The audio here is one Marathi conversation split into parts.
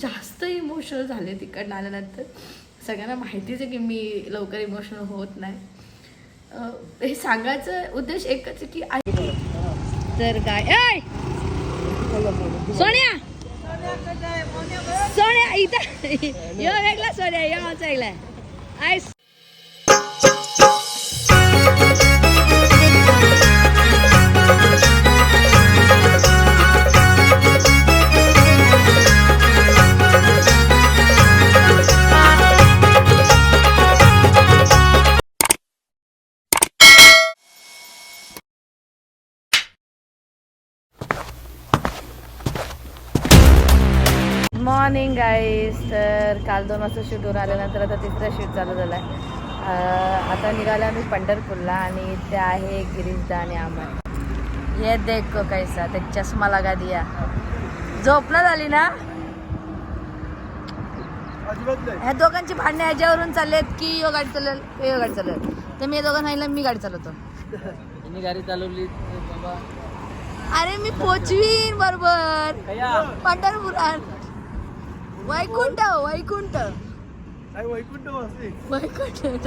जास्त इमोशनल झाले तिकडनं आल्यानंतर. सगळ्यांना माहितीच आहे की मी लवकर इमोशनल होत नाही. हे सांगायचं उद्देश एकच आहे की आई तर काय? सोन्या! सोन्या इथं. यो वेगळा सोन्या यो आमचा वेगळा. आय तर काल दोन वाजता शूटवर आल्यानंतर आता तिसरा शूट चालू झाला आहे आता निघालो आम्ही पंढरपूरला आणि ते आहे गिरीशदा आणि अमन ये देख को कैसा ते चष्मा लगा दिया. झोपणं झाली ना? ह्या दोघांची भांडणे ह्याच्यावरून चाललेत की यो गाडी चालेल यो गाडी चालेल तर मी या दोघांना सांगितलं मी गाडी चालवतो. यांनी गाडी चालवली बाबा. अरे मी पोचवीन बरोबर. पंढरपुरात. वैकुंठ वैकुंठ. वैकुंठ वैकुंठ.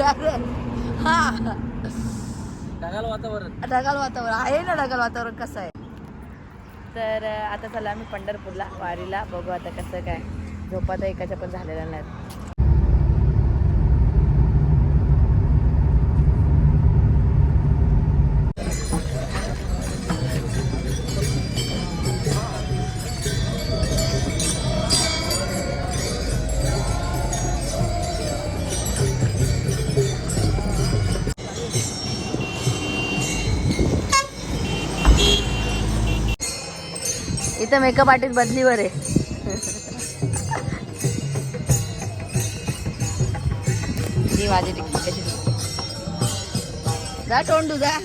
हा. ढगाळ वातावरण. ढगाळ वातावरण. आहे ना ढगाळ वातावरण? कसं आहे? तर आता चला आम्ही पंढरपूरला वारीला. बघू आता कसं काय. झोपा तर एकाच्या पण झालेल्या नाहीत. इथं मेकअप आर्टिस्ट बदलीवर आहे माझी जा तोंडू जा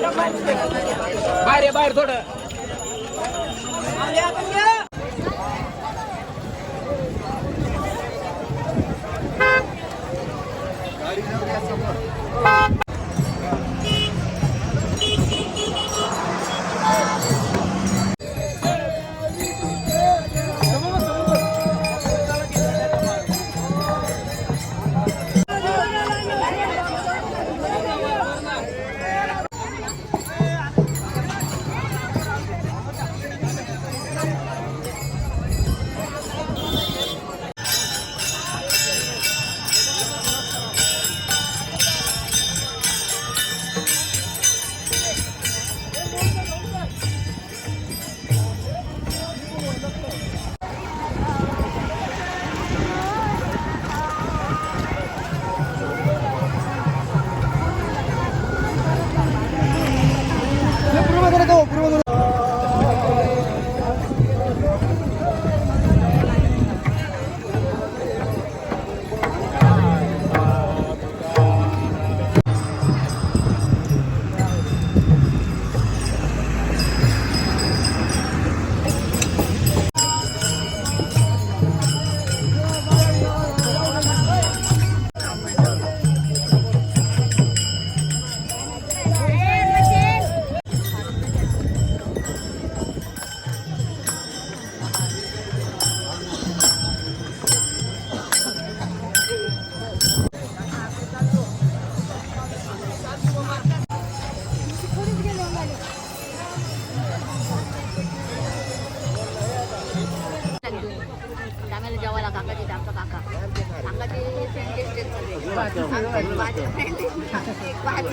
बाहेर बाहेर थोडं.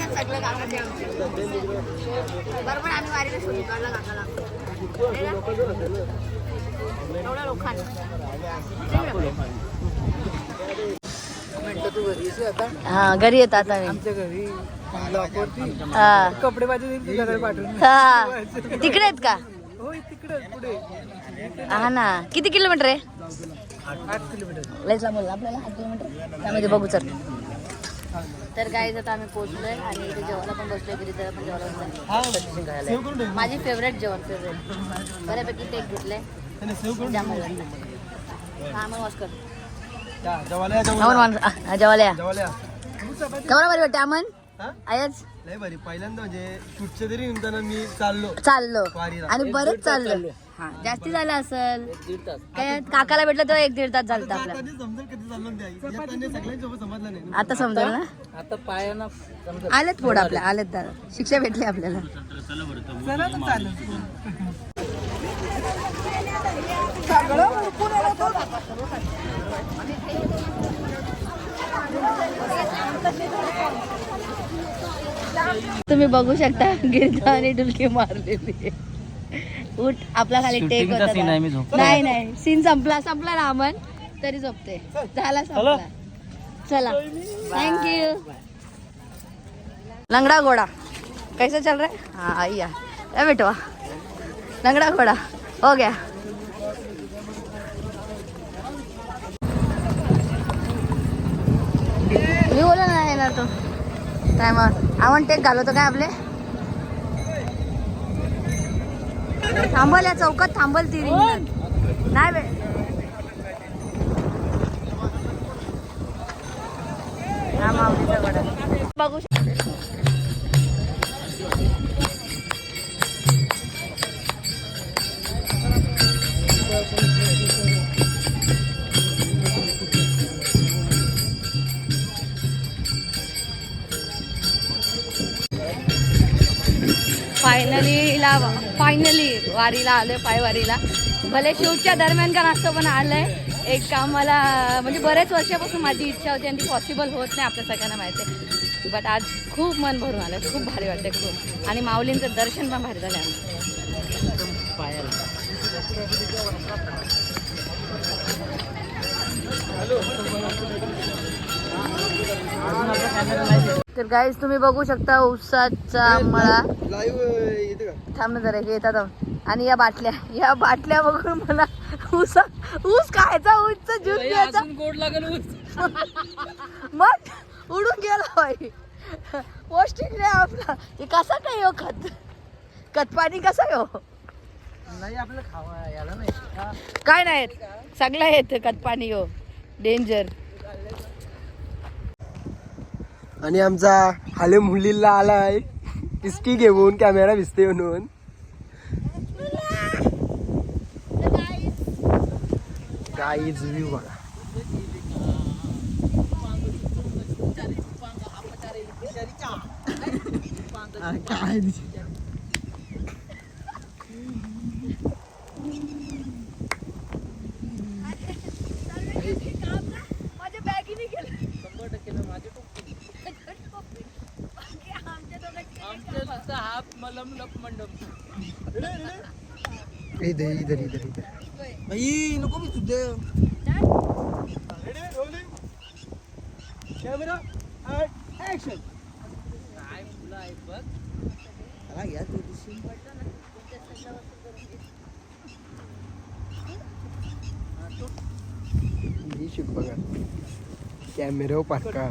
सगळं काकाचे आमचे. बरोबर आम्ही वारीला शोधून काढला काकाला एवढ्या लोकांना आता तू घरी येशील आता हा घरी येतो आता मी आमच्या घरी. लॉकवरती हा. कपडे तुझ्याकडे पाठवून हा. तिकडे आहेत का? हो तिकडे पुढे. हा ना. किती किलोमीटर आहे? आठ किलोमीटर. लयच लांब बोलला आपल्याला आठ किलोमीटर. त्यामध्ये बघू चल. तर काय आता आम्ही पोहोचलोय आणि इथे जेवायला पण बसलोय घरी तर पण जेवायला बसलोय. हा माझी फेवरेट जेवण फेवरेट बऱ्यापैकी टेक घेतलंय. हा मग कर. केवढा बरी वाटते अमन हा? आयच लय भारी. पहिल्यांदा म्हणजे कुठच्या तरी निमताना मी चाललो. चाललो. आणि बरेच चाललो. हा जास्ती झालं असेल. काय काकाला भेटलं तर एक दीड तास झालं आपला. समजेल कधी चाललो ते आई. येताना सगळ्यांसोबत समजलं नाही. आता समजलं ना? आता पायानं आलेत पुढं आपल्या आलेत दादा. शिक्षा भेटली आपल्याला. चला तुम्ही बघू शकता गिरजा आणि डुलकी मारलेली आहे. उठ आपला खाली टेक होता. नाही नाही. सीन संपला संपला रामन. तरी झोपते. झाला संपला. चला. थँक्यू लंगड़ा घोड़ा. कैसे चल रहा है? हाँ आइया ए बेटवा लंगड़ा घोड़ा. हो गया. मी बोला ना येणार तो. काय मग आपण टेक घालवतो काय आपले? थांबल या चौकात थांबल ती रिंगण नाही वडा बघू शक- आता फायनली वारीला आलोय पायवारीला. भले शूटच्या दरम्यान का नाश्ता पण आलंय. एक काम मला म्हणजे बरेच वर्षापासून माझी इच्छा होती आणि ती पॉसिबल होत नाही आपल्या सगळ्यांना माहिती आहे. बट आज खूप मन भरून आलं खूप भारी वाटते खूप. आणि माऊलींचं दर्शन पण भारी झालं आमचं. तर गाईज तुम्ही बघू शकता उसाचा मळा. थांब ना जरा हे येतात. आणि या बाटल्या या बाटल्या बघून मला ऊस ऊस खायचा ऊसचा ज्यूस घ्यायचा. गोड लागेल मग उडून गेला बाई. पौष्टिक रे आपला. हे कसा काय हो खत? खत पाणी कसं हो? नाही आपल्याला खावा याला नाही. काय नाही. सगळं येतं खत पाणी हो. डेंजर आणि आमचा हाले मुलीला आलाय इस्की घेऊन कॅमेरा भिजते म्हणून. गाईज व्ह्यू बघा. काय इधर इधर इधर इधर। भाई नको मी तुझे कॅमेरा ऍक्शन बघा कॅमेरा पाटका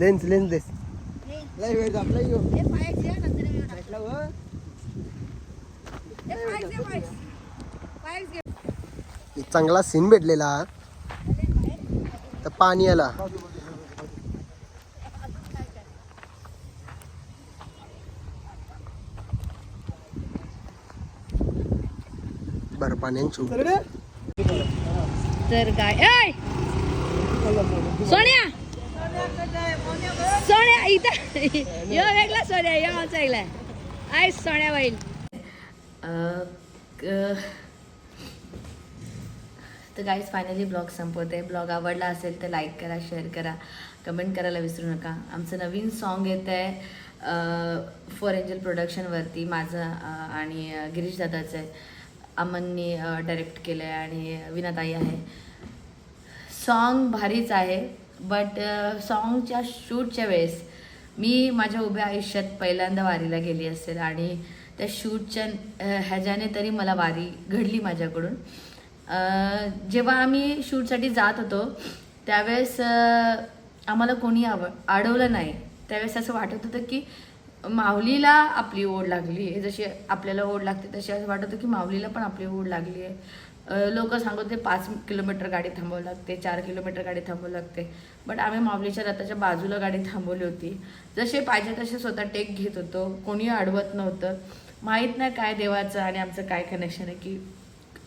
लेन्स लेन्स देस. लय वेळ आपला यो. एक चांगला सीन भेटलेला. तर पाणी आला. बरं पाण्याची तर काय इथं. यो वेगळा सोन्या यो आमचा वेगळा आय सोन्या बाईल तर गाईज फायनली ब्लॉग संपवते. ब्लॉग आवडला असेल तर लाईक करा शेअर करा. कमेंट करायला विसरू नका. आमचं नवीन सॉन्ग येत आहे फॉर एंजल प्रोडक्शनवरती माझं आणि गिरीश दादाचं आहे. अमननी डायरेक्ट केलं आहे आणि विनाताई आहे. सॉन्ग भारीच आहे बट सॉन्गच्या शूटच्या वेळेस मी माझ्या उभ्या आयुष्यात पहिल्यांदा वारीला गेली असेल आणि त्या शूटच्या ह्याच्याने तरी मला वारी घडली माझ्याकडून. जेव्हा आम्ही शूटसाठी जात होतो त्यावेळेस आम्हाला कोणी आव अडवलं नाही. त्यावेळेस असं वाटत होतं की माऊलीला आपली ओढ लागली आहे. जशी आपल्याला ओढ लागते तशी असं वाटत होतं की माऊलीला पण आपली ओढ लागली आहे. लोक सांगत होते पाच किलोमीटर गाडी थांबवावी लागते चार किलोमीटर गाडी थांबवावी लागते. बट आम्ही माऊलीच्या रथाच्या बाजूला गाडी थांबवली होती. जसे पाहिजे तसे स्वतः टेक घेत होतो. कोणी अडवत नव्हतं. माहीत नाही काय देवाचं आणि आमचं काय कनेक्शन आहे की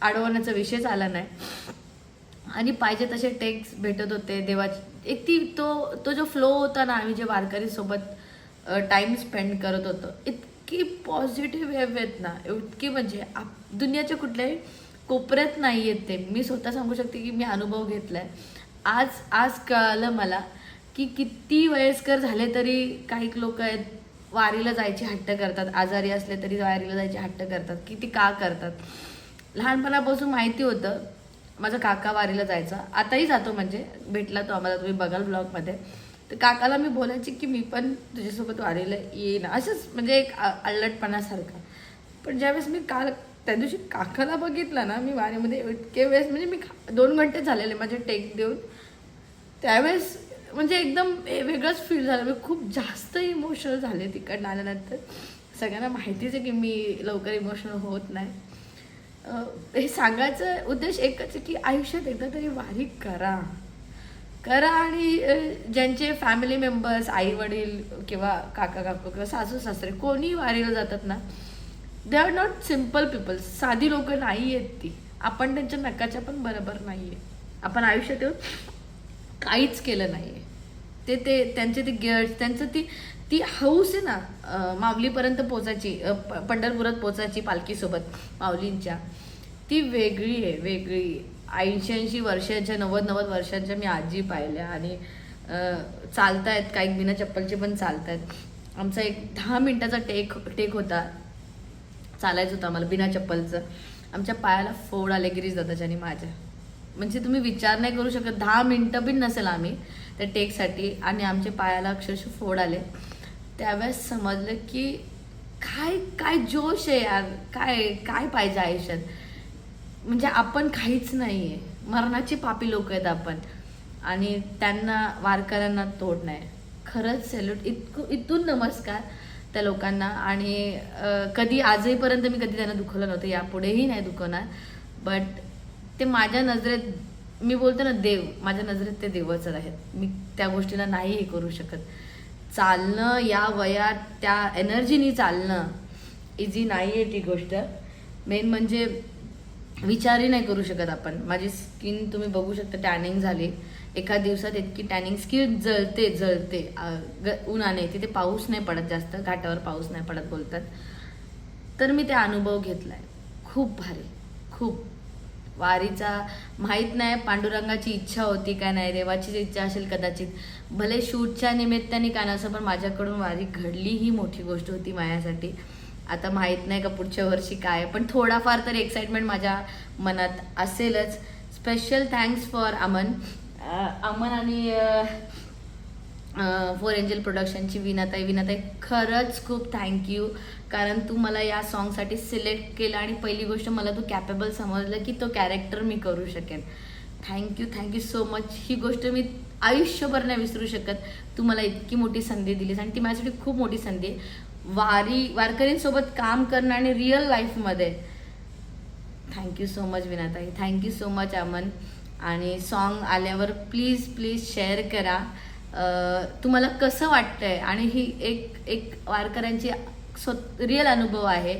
अडवण्याचा विषयच आला नाही. आणि पाहिजे तसे टेक्स भेटत होते. देवाचे एक ती तो तो जो फ्लो होता ना आम्ही जे वारकरी सोबत टाइम स्पेंड करत होतो. इतकी पॉझिटिव्ह वेव्ह आहेत ना इतकी म्हणजे आप दुनियाच्या कुठल्याही कोपऱ्यात नाही आहेत ते. मी स्वतः सांगू शकते की मी अनुभव घेतला आहे आज आज कळालं मला की किती वयस्कर झाले तरी काही लोक आहेत वारीला जायची हट्ट करतात. आजारी असले तरी वारीला जायची हट्ट करतात. किती का करतात? लहानपणापासून माहिती होतं माझा काका वारीला जायचा. आताही जातो म्हणजे भेटला तो आम्हाला तुम्ही बघाल ब्लॉगमध्ये तर काकाला मी बोलायची की मी पण तुझ्यासोबत वारीला येईन. असंच म्हणजे एक अल्लटपणासारखा. पण ज्यावेळेस मी काल त्या दिवशी काकाला बघितलं ना मी वारीमध्ये इतके वेळेस म्हणजे मी खा- दोन घंटे झालेले माझे टेक देऊन. त्यावेळेस म्हणजे एकदम वेगळंच फील झालं. मी खूप जास्त इमोशनल झाले तिकडनं आल्यानंतर. सगळ्यांना माहितीच आहे की मी लवकर इमोशनल होत नाही. हे सांगायचं उद्देश एकच आहे की आयुष्यात एकदा तरी वारी करा. करा आणि ज्यांचे फॅमिली मेंबर्स आई वडील किंवा काका काकू किंवा सासू सासरे कोणी वारीला जातात ना they are not simple people साधी लोक नाही आहेत ती. आपण त्यांच्या नकाच्या पण बरोबर नाही आहे आपण आयुष्यात येऊन काहीच केलं नाही ते ते त्यांचे ते गिअर्स त्यांचं ती ती हौस आहे ना माऊलीपर्यंत पोचायची प- पंढरपुरात पोचायची पालखीसोबत माऊलींच्या ती वेगळी आहे वेगळी. ऐंशी ऐंशी वर्षाच्या नव्वद नव्वद वर्षांच्या मी आजी पाहिल्या आणि चालतायत काही बिना चप्पलचे पण चालतायत. आमचा एक दहा मिनिटाचा टेक टेक होता. चालायचं होतं आम्हाला बिना चप्पलचं. आमच्या पायाला फोड आले गिरीश दादाच्या आणि माझ्या. म्हणजे तुम्ही विचार नाही करू शकत. दहा मिनटं पण नसेल आम्ही त्या टेकसाठी आणि आमच्या पायाला अक्षरशः फोड आले. त्यावेळेस समजलं की काय काय जोश आहे यार. काय काय पाहिजे आयुष्यात? म्हणजे आपण काहीच नाही आहे मरणाची पापी लोक आहेत आपण. आणि त्यांना वारकऱ्यांना तोड नाही. खरंच सेल्यूट इतकं इथून नमस्कार त्या लोकांना. आणि कधी आजहीपर्यंत मी कधी त्यांना दुखवलं नव्हतं. यापुढेही नाही दुखवणार. बट ते माझ्या नजरेत मी बोलते ना देव माझ्या नजरेत ते देवच आहेत. मी त्या गोष्टीला नाही हे करू शकत. चालणं या वयात त्या एनर्जीनी चालणं इझी नाही आहे ती गोष्ट. मेन म्हणजे विचारही नाही करू शकत आपण. माझी स्किन तुम्ही बघू शकता टॅनिंग झाली. एका दिवसात इतकी टॅनिंग स्किन जळते जळते. उन्हाने तिथे पाऊस नाही पडत जास्त. घाटावर पाऊस नाही पडत बोलतात. तर मी ते अनुभव घेतलाय. खूप भारी. खूप. वारीचा माहीत नाही पांडुरंगाची इच्छा होती का नाही देवाचीच इच्छा असेल कदाचित. भले शूटच्या निमित्ताने का नसं पण माझ्याकडून वारी घडली ही मोठी गोष्ट होती माझ्यासाठी. आता माहीत नाही का पुढच्या वर्षी काय पण थोडाफार तर एक्साइटमेंट माझ्या मनात असेलच. Special thanks for Aman. Aman आणि फोर एंजल प्रोडक्शनची विनाताई. विनाताई खरंच खूप थँक्यू कारण तू मला या सॉन्गसाठी सिलेक्ट केलं आणि पहिली गोष्ट मला तू कॅपेबल समजलं की तो कॅरेक्टर मी करू शकेन. Thank you thank you so much ही गोष्ट मी आयुष्यभर नाही विसरू शकत. तू मला इतकी मोठी संधी दिलीस आणि ती माझ्यासाठी खूप मोठी संधी आहे. वारी वारकरींसोबत काम करणं आणि रिअल लाईफमध्ये thank you so much विनाताई. Thank you so much Aman. आणि सॉन्ग आल्यावर प्लीज प्लीज शेअर करा. तुम्हाला कसं वाटतंय? आणि ही एक एक वारकऱ्यांची स्व रिअल अनुभव आहे.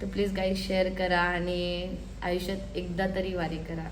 तर प्लीज काही शेअर करा आणि आयुष्यात एकदा तरी वारी करा.